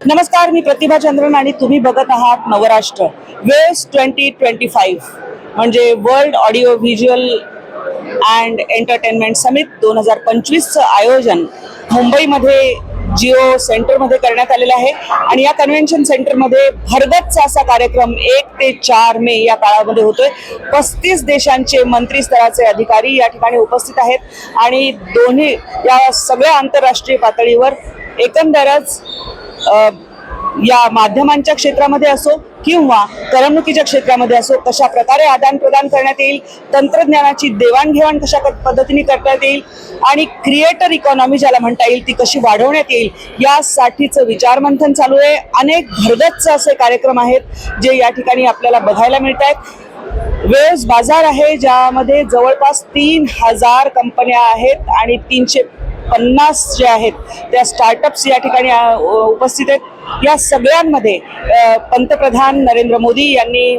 नमस्कार मी प्रतिभा चंद्रन आणि तुम्ही बघत आहात नवराष्ट्र. वेव्स ट्वेंटी ट्वेंटी फाईव्ह म्हणजे world audio visual and entertainment summit दोन हजार पंचवीसचं आयोजन मुंबईमध्ये जिओ सेंटरमध्ये करण्यात आलेलं आहे. आणि या कन्व्हेन्शन सेंटरमध्ये भरगतचा असा कार्यक्रम एक ते चार मे या काळामध्ये होतोय. पस्तीस देशांचे मंत्री स्तराचे अधिकारी या ठिकाणी उपस्थित आहेत. आणि दोन्ही या सगळ्या आंतरराष्ट्रीय पातळीवर एकंदरच या माध्यमांच्या क्षेत्रामध्ये असो किंवा करमणुकीच्या क्षेत्रामध्ये असो कशा प्रकारे आदान प्रदान करण्यात येईल. तंत्रज्ञानाची देवाणघेवाण कशा पद्धतीने करता येईल आणि क्रिएटर इकॉनॉमी ज्याला म्हणता येईल ती कशी वाढवण्यात येईल यासाठीचं विचारमंथन चालू आहे. अनेक भरगच्च असे कार्यक्रम आहेत जे या ठिकाणी आपल्याला बघायला मिळत आहेत वेळेस बाजार आहे ज्यामध्ये जवळपास तीन हजार कंपन्या आहेत आणि तीनशे पन्नास जे आहेत त्या स्टार्टअप्स या ठिकाणी उपस्थित आहेत. या सगळ्यांमध्ये पंतप्रधान नरेंद्र मोदी यांनी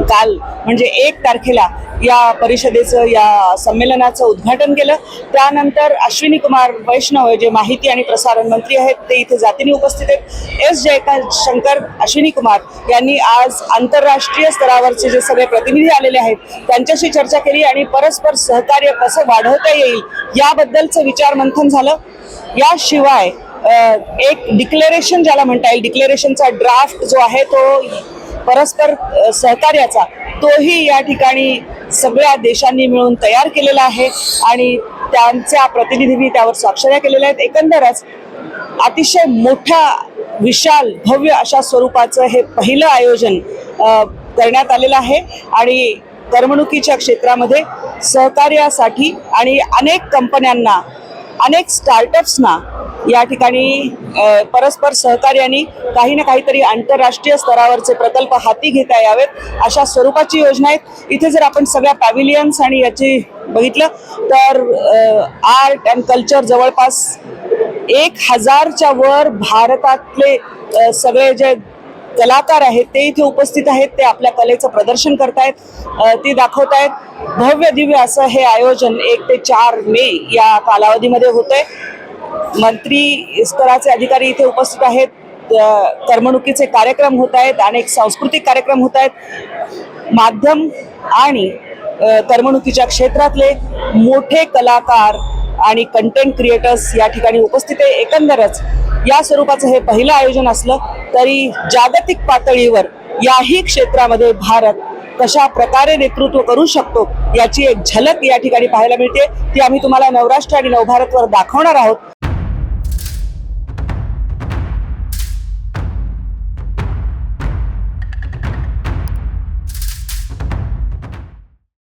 काल म्हणजे एक तारखेला या परिषदेचं या संमेलनाचं उद्घाटन केलं. त्यानंतर अश्विनी कुमार वैष्णव जे माहिती आणि प्रसारण मंत्री आहेत ते इथे जातीने उपस्थित आहेत. एस जयकांत शंकर अश्विनी कुमार यांनी आज आंतरराष्ट्रीय स्तरावरचे जे सगळे प्रतिनिधी आलेले आहेत त्यांच्याशी चर्चा केली आणि परस्पर सहकार्य कसं वाढवता येईल याबद्दलचं विचार मंथन झालं. याशिवाय एक डिक्लेरेशन ज्याला म्हणता येईल डिक्लेरेशनचा ड्राफ्ट जो आहे तो परस्पर सहकार्याचा तोही या ठिकाणी सगळ्या देशांनी मिळून तयार केलेला आहे आणि त्यांच्या प्रतिनिधींनी त्यावर स्वाक्षऱ्या केलेल्या आहेत. एकंदरच अतिशय मोठ्या विशाल भव्य अशा स्वरूपाचं हे पहिलं आयोजन करण्यात आलेलं आहे आणि करमणुकीच्या क्षेत्रामध्ये सहकार्यासाठी आणि अनेक कंपन्यांना अनेक स्टार्टअप्सना या ठिकाणी परस्पर सहकार्याने काही ना काहीतरी आंतरराष्ट्रीय स्तरावरचे प्रकल्प हाती घेता यावेत अशा स्वरूपाची योजना आहेत. इथे जर आपण सगळ्या पॅव्हिलियन्स आणि याची बघितलं तर आर्ट अँड कल्चर जवळपास एक हजारच्या वर भारतातले सगळे जे कलाकार आहेत ते इथे उपस्थित आहेत. ते आपल्या कलेचं प्रदर्शन करतायत. ती दाखवतायत. भव्य दिव्य असं हे आयोजन एक ते चार मे या कालावधीमध्ये होतंय. मंत्री स्तराचे अधिकारी इथे उपस्थित आहेत. करमणुकीचे कार्यक्रम होत आहेत अनेक सांस्कृतिक कार्यक्रम होत आहेत. माध्यम आणि करमणुकीच्या क्षेत्रातले मोठे कलाकार आणि कंटेंट क्रिएटर्स या ठिकाणी उपस्थित आहे. एकंदरच या स्वरूपाचं हे पहिलं आयोजन असलं तरी जागतिक पातळीवर याही क्षेत्रामध्ये भारत कशा प्रकारे नेतृत्व करू शकतो याची एक झलक या ठिकाणी पाहायला मिळते. ती आम्ही तुम्हाला नवराष्ट्र आणि नवभारतवर दाखवणार आहोत.